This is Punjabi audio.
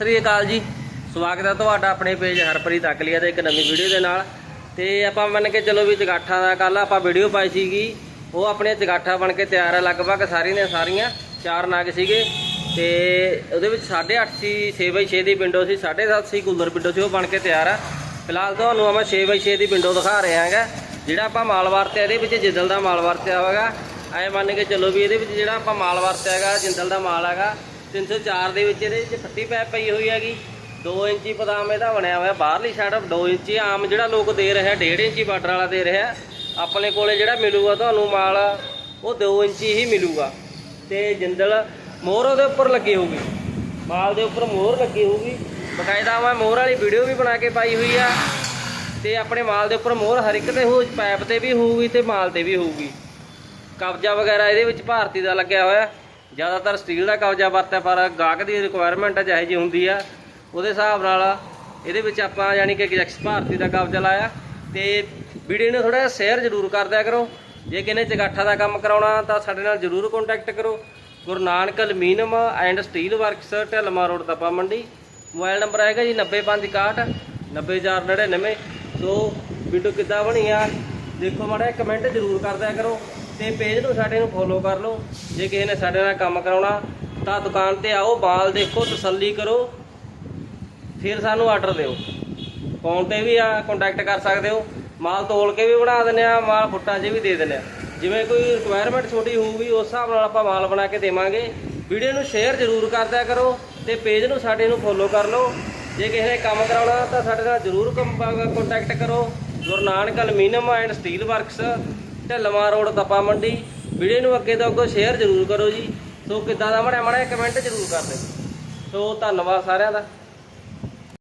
ਸਤਿ ਸ੍ਰੀ ਅਕਾਲ ਜੀ। ਸਵਾਗਤ ਹੈ ਤੁਹਾਡਾ ਆਪਣੇ ਪੇਜ ਹਰਪ੍ਰੀਤ ਅਕਲੀਆ ਦੇ ਇੱਕ ਨਵੀਂ ਵੀਡੀਓ ਦੇ ਨਾਲ। ਤੇ ਆਪਾਂ ਮੰਨ ਕੇ ਚਲੋ ਵੀ ਜਗਾਠਾਂ ਦਾ ਕੱਲ ਆਪਾਂ ਵੀਡੀਓ ਪਾਈ ਸੀਗੀ। ਉਹ ਆਪਣੇ ਜਗਾਠਾ ਬਣ ਕੇ ਤਿਆਰ ਹੈ ਲਗਭਗ ਸਾਰੀ ਨੇ ਸਾਰੀਆਂ। ਚਾਰ ਨਾਗ ਸੀਗੇ। ਤੇ ਉਹਦੇ ਵਿੱਚ 8.5 ਸੀ 6x6 ਦੀ ਵਿੰਡੋ ਸੀ 7.5 ਸੀ, ਕੂਲਰ ਵਿੰਡੋ ਸੀ, ਉਹ ਬਣ ਕੇ ਤਿਆਰ ਆ। ਫਿਲਹਾਲ ਤੁਹਾਨੂੰ ਆਪਾਂ 6x6 ਦੀ ਵਿੰਡੋ ਦਿਖਾ ਰਿਹਾ ਹਾਂਗਾ। ਜਿਹੜਾ ਆਪਾਂ ਮਾਲ ਵਰਤਿਆ ਇਹਦੇ ਵਿੱਚ ਜਿੰਦਲ ਦਾ ਮਾਲ ਵਰਤਿਆ ਹੋਵੇਗਾ ਐ ਮੰਨ ਕੇ ਚਲੋ ਵੀ ਇਹਦੇ ਵਿੱਚ ਜਿਹੜਾ ਆਪਾਂ ਮਾਲ ਵਰਤਿਆ ਹੈਗਾ, ਜਿੰਦਲ ਦਾ ਮਾਲ ਹੈਗਾ। 304 ਦੇ ਵਿੱਚ ਇਹਦੇ ਵਿੱਚ ਫੱਟੀ ਪੈਪ ਪਈ ਹੋਈ ਹੈਗੀ। 2 ਇੰਚੀ ਪਦਾਮ ਇਹਦਾ ਬਣਿਆ ਹੋਇਆ, ਬਾਹਰਲੀ ਸਾਈਡ 2 ਇੰਚੀ ਆਮ ਜਿਹੜਾ ਲੋਕ ਦੇ ਰਿਹਾ 1.5 ਇੰਚੀ ਬਾਰਡਰ ਵਾਲਾ ਦੇ ਰਿਹਾ। ਆਪਣੇ ਕੋਲੇ ਜਿਹੜਾ ਮਿਲੂਗਾ ਤੁਹਾਨੂੰ ਮਾਲ, ਉਹ 2 ਇੰਚੀ ਹੀ ਮਿਲੂਗਾ। ਤੇ ਜਿੰਦਲ ਮੋਹਰ ਉਹਦੇ ਉੱਪਰ ਲੱਗੀ ਹੋਊਗੀ। ਮਾਲ ਦੇ ਉੱਪਰ ਮੋਹਰ ਲੱਗੀ ਹੋਊਗੀ। ਬਕਾਇਦਾ ਮੈਂ ਮੋਹਰ ਵਾਲੀ ਵੀਡੀਓ ਵੀ ਬਣਾ ਕੇ ਪਾਈ ਹੋਈ ਆ। ਤੇ ਆਪਣੇ ਮਾਲ ਦੇ ਉੱਪਰ ਮੋਹਰ ਹਰ ਇੱਕ ਤੇ ਹੋ ਪੈਪ ਤੇ ਵੀ ਹੋਊਗੀ ਤੇ ਮਾਲ ਤੇ ਵੀ ਹੋਊਗੀ। ਕਬਜ਼ਾ ਵਗੈਰਾ ਇਹਦੇ ਵਿੱਚ ਭਾਰਤੀ ਦਾ ਲੱਗਿਆ ਹੋਇਆ। ਜ਼ਿਆਦਾਤਰ ਸਟੀਲ ਦਾ ਕਬਜ਼ਾ ਵਰਤਿਆ, ਪਰ ਗਾਹਕ ਦੀ ਰਿਕੁਆਇਰਮੈਂਟ ਜਿਹੇ ਜੀ ਹੁੰਦੀ ਆ, ਉਹਦੇ ਹਿਸਾਬ ਨਾਲ ਇਹਦੇ ਵਿੱਚ ਆਪਾਂ ਯਾਨੀ ਕਿ ਜੈਕਸ ਭਾਰਤੀ ਦਾ ਕਬਜ਼ਾ ਲਾਇਆ ਤੇ ਵੀਡੀਓ ਨੂੰ ਥੋੜਾ ਜਿਹਾ ਸ਼ੇਅਰ ਜ਼ਰੂਰ ਕਰ ਦਿਆ ਕਰੋ। ਜੇ ਕਿਨੇ ਚਗਾਠਾ ਦਾ ਕੰਮ ਕਰਾਉਣਾ ਤਾਂ ਸਾਡੇ ਨਾਲ ਜ਼ਰੂਰ ਕੰਟੈਕਟ ਕਰੋ। Guru Nanak aluminium and steel works Dhalma road Tapa Mandi. Mobile number ਹੈਗਾ ਜੀ 9561 90499 ਸੋ ਵੀਡੀਓ ਕਿੱਦਾਂ ਬਣੀ ਆ, ਦੇਖੋ ਮਾੜਾ ਕਮੈਂਟ ਜ਼ਰੂਰ ਕਰ ਦਿਆ ਕਰੋ। ਤੇ ਪੇਜ ਨੂੰ ਸਾਡੇ ਨੂੰ ਫੋਲੋ ਕਰ ਲਓ। ਜੇ ਕਿਸੇ ਨੇ ਸਾਡੇ ਨਾਲ ਕੰਮ ਕਰਾਉਣਾ, ਤਾਂ ਦੁਕਾਨ ਤੇ ਆਓ, ਬਾਲ ਦੇਖੋ, ਤਸੱਲੀ ਕਰੋ। ਫਿਰ ਸਾਨੂੰ ਆਰਡਰ ਦਿਓ। ਫੋਨ ਤੇ ਵੀ ਆ ਕੰਟੈਕਟ ਕਰ ਸਕਦੇ ਹੋ। ਮਾਲ ਤੋਲ ਕੇ ਵੀ ਬਣਾ ਦਿੰਦੇ ਆ, ਮਾਲ ਫੁੱਟਾਂ 'ਚ ਵੀ ਦੇ ਦਿੰਦੇ ਆ। ਜਿਵੇਂ ਕੋਈ ਰਿਕੁਆਇਰਮੈਂਟ ਛੋਟੀ ਹੋਊਗੀ, ਉਸ ਹਿਸਾਬ ਨਾਲ ਆਪਾਂ ਮਾਲ ਬਣਾ ਕੇ ਦੇਵਾਂਗੇ। ਵੀਡੀਓ ਨੂੰ ਸ਼ੇਅਰ ਜ਼ਰੂਰ ਕਰਦਿਆ ਕਰੋ ਤੇ ਪੇਜ ਨੂੰ ਸਾਡੇ ਨੂੰ ਫੋਲੋ ਕਰ ਲਓ। ਜੇ ਕਿਸੇ ਨੇ ਕੰਮ ਕਰਾਉਣਾ, ਤਾਂ ਸਾਡੇ ਨਾਲ ਜ਼ਰੂਰ ਕੰਟੈਕਟ ਕਰੋ। Guru Nanak aluminium and steel works Dhalwa road Tapa Mandi. Video ਨੂੰ ਅੱਗੇ ਤੋਂ ਅੱਗੇ ਸ਼ੇਅਰ ਜ਼ਰੂਰ ਕਰੋ ਜੀ। ਸੋ ਕਿੱਦਾਂ ਦਾ ਬਣਿਆ ਮਾੜਾ ਕਮੈਂਟ ਜ਼ਰੂਰ ਕਰ ਦਿਓ। ਸੋ ਧੰਨਵਾਦ ਸਾਰਿਆਂ ਦਾ।